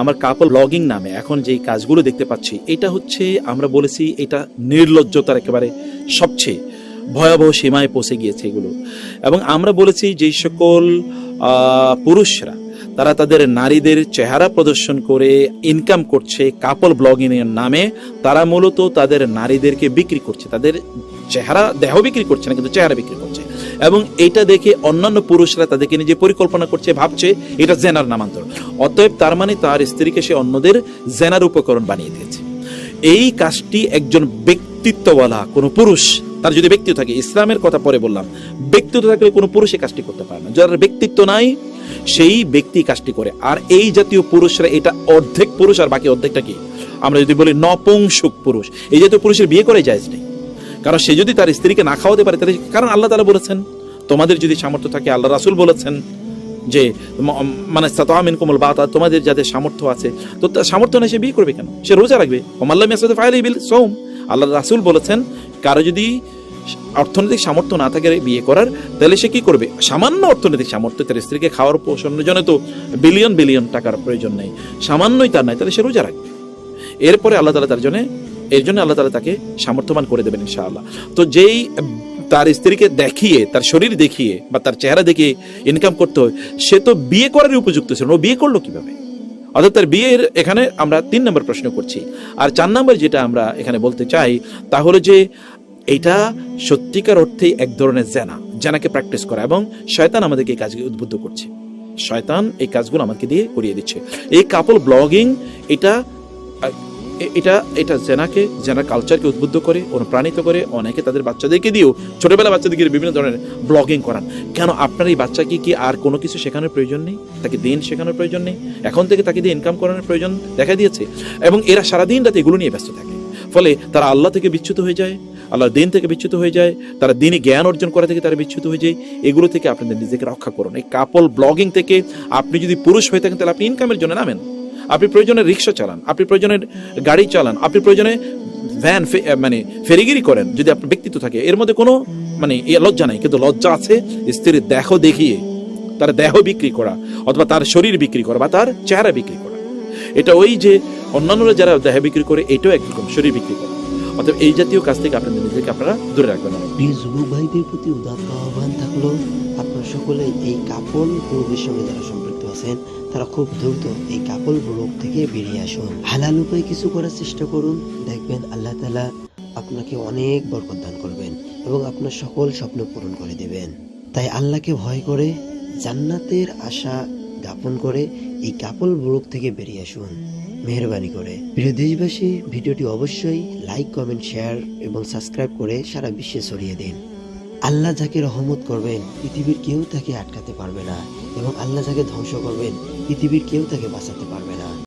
আমার কাপল ব্লগিং নামে এখন যেই কাজগুলো দেখতে পাচ্ছি, এটা হচ্ছে আমরা বলেছি এটা নির্লজ্জতার একেবারে সবচেয়ে ভয়াবহ সীমায় পৌঁছে গিয়েছে এগুলো। এবং আমরা বলেছি যেই সকল পুরুষরা, তারা তাদের নারীদের চেহারা প্রদর্শন করে ইনকাম করছে কাপল ব্লগিং এর নামে, তারা মূলত তাদের নারীদেরকে বিক্রি করছে, তাদের চেহারা, দেহ বিক্রি করছে না, কিন্তু চেহারা বিক্রি করছে। এবং এটা দেখে অন্যান্য পুরুষরা তাদেরকে নিজে পরিকল্পনা করছে, ভাবছে, এটা জেনার নামান্তর। অতএব তার মানে তার স্ত্রীকে সে অন্যদের জেনার উপকরণ বানিয়ে দিয়েছে। এই কাজটি একজন ব্যক্তিত্বওয়ালা, কোনো পুরুষ, তার যদি ব্যক্তিত্ব থাকে, ইসলামের কথা পরে বললাম, ব্যক্তিত্ব থাকলে কোনো পুরুষ এই কাজটি করতে পারে না। যার ব্যক্তিত্ব নাই, সেই ব্যক্তি কাজটি করে। আর এই জাতীয় পুরুষরা, এটা অর্ধেক পুরুষ আর বাকি অর্ধেকটা কি? আমরা যদি বলি নপুংসুক পুরুষ। এই জাতীয় পুরুষের বিয়ে করে যায় নেই। কারণ সে যদি তার স্ত্রীকে না খাওয়াতে পারে, তাহলে কারণ আল্লাহ তালা বলেছেন, তোমাদের যদি সামর্থ্য থাকে, আল্লাহ রাসুল বলেছেন যে মানে সাতামিন কোমল বা তোমাদের যাদের সামর্থ্য আছে, তো তার সামর্থ্য নেই, সে বিয়ে করবে কেন? সে রোজা রাখবে। ওমাল্লাহ মিয়াসাদ ফাইলি বিল সোম আল্লাহ রাসুল বলেছেন, কারও যদি অর্থনৈতিক সামর্থ্য না থাকে বিয়ে করার, তাহলে সে কি করবে? সামান্য অর্থনৈতিক সামর্থ্য, তার স্ত্রীকে খাওয়ার পোষণের জন্য তো বিলিয়ন বিলিয়ন টাকার প্রয়োজন নেই। সামান্যই তার নাই, তাহলে সে রোজা রাখবে। এরপরে আল্লাহ তালা তার জন্য এর জন্য আল্লাহ তালা তাকে সামর্থ্যবান করে দেবেন ইনশাআল্লাহ। তো যেই, তার স্ত্রীকে দেখিয়ে, তার শরীর দেখিয়ে বা তার চেহারা দেখিয়ে ইনকাম করতে হয়, সে তো বিয়ে করার উপযুক্ত ছিল ও বিয়ে করল কীভাবে? অর্থাৎ তার বিয়ের এখানে আমরা তিন নম্বর প্রশ্ন করছি। আর চার নম্বর যেটা আমরা এখানে বলতে চাই, তা হলো যে এটা সত্যিকার অর্থে এক ধরনের জেনা, জেনাকে প্র্যাকটিস করা এবং শয়তান আমাদেরকে এই কাজকে উদ্বুদ্ধ করছে। শয়তান এই কাজগুলো আমাকে দিয়ে করিয়ে দিচ্ছে। এই কাপল ব্লগিং এটা এটা এটা জেনাকে জেনার কালচারকে উদ্বুদ্ধ করে, অনুপ্রাণিত করে, অনেকে তাদের বাচ্চাদেরকে দিয়েও ছোটোবেলা বাচ্চাদেরকে বিভিন্ন ধরনের ব্লগিং করান। কেন আপনার এই বাচ্চাকে কি আর কোনো কিছু শেখানোর প্রয়োজন নেই? তাকে দিন শেখানোর প্রয়োজন নেই? এখন থেকে তাকে দিয়ে ইনকাম করানোর প্রয়োজন দেখা দিয়েছে। এবং এরা সারাদিন রাতে এগুলো নিয়ে ব্যস্ত থাকে। ফলে তারা আল্লাহ থেকে বিচ্যুত হয়ে যায়, আল্লাহর দিন থেকে বিচ্যুত হয়ে যায়, তারা দিনে জ্ঞান অর্জন করা থেকে তারা বিচ্যুত হয়ে যায়। এগুলো থেকে আপনাদের নিজেকে রক্ষা করুন। এই কাপল ব্লগিং থেকে আপনি যদি পুরুষ হয়ে থাকেন, তাহলে আপনি ইনকামের জন্য নামেন। আপনি প্রয়োজনে রিক্সা চালান, আপনি প্রয়োজনে গাড়ি চালান, আপনি প্রয়োজনে ভ্যান মানে ফেরিগিরি করেন যদি আপনার ব্যক্তিত্ব থাকে। এর মধ্যে কোনো মানে লজ্জা নাই, কিন্তু লজ্জা আছে স্ত্রীর দেহ দেখিয়ে, তার দেহ বিক্রি করা, অথবা তার শরীর বিক্রি করা, বা তার চেহারা বিক্রি করা। এটা ওই যে অন্যান্যরা যারা দেহ বিক্রি করে, এটাও একরকম শরীর বিক্রি করা। অর্থাৎ এই জাতীয় কাজ থেকে আপনাদের নিজেকে আপনারা দূরে রাখবেন। যুবক ভাইদের প্রতি আহ্বান থাকল। সকলে এই কাপল গ্রুপের সঙ্গে যারা সম্পৃক্ত আছেন তারা খুব দ্রুত এই কাপল গ্রুপ থেকে বেরিয়ে আসুন। হালাল উপায় কিছু করার চেষ্টা করুন। দেখবেন আল্লাহ তালা আপনাকে অনেক বরকত দান করবেন এবং আপনার সকল স্বপ্ন পূরণ করে দেবেন। তাই আল্লাহকে ভয় করে, জান্নাতের আশা জ্ঞাপন করে এই কাপল গ্রুপ থেকে বেরিয়ে আসুন। মেহরবানি করে। প্রিয় দেশবাসী, ভিডিওটি অবশ্যই লাইক কমেন্ট শেয়ার এবং সাবস্ক্রাইব করে সারা বিশ্বে ছড়িয়ে দিন। আল্লাহ যাকে রহমত করবেন, পৃথিবীর কেউ তাকে আটকাতে পারবে না এবং আল্লাহ যাকে ধ্বংস করবেন, পৃথিবীর কেউ তাকে বাঁচাতে পারবে না।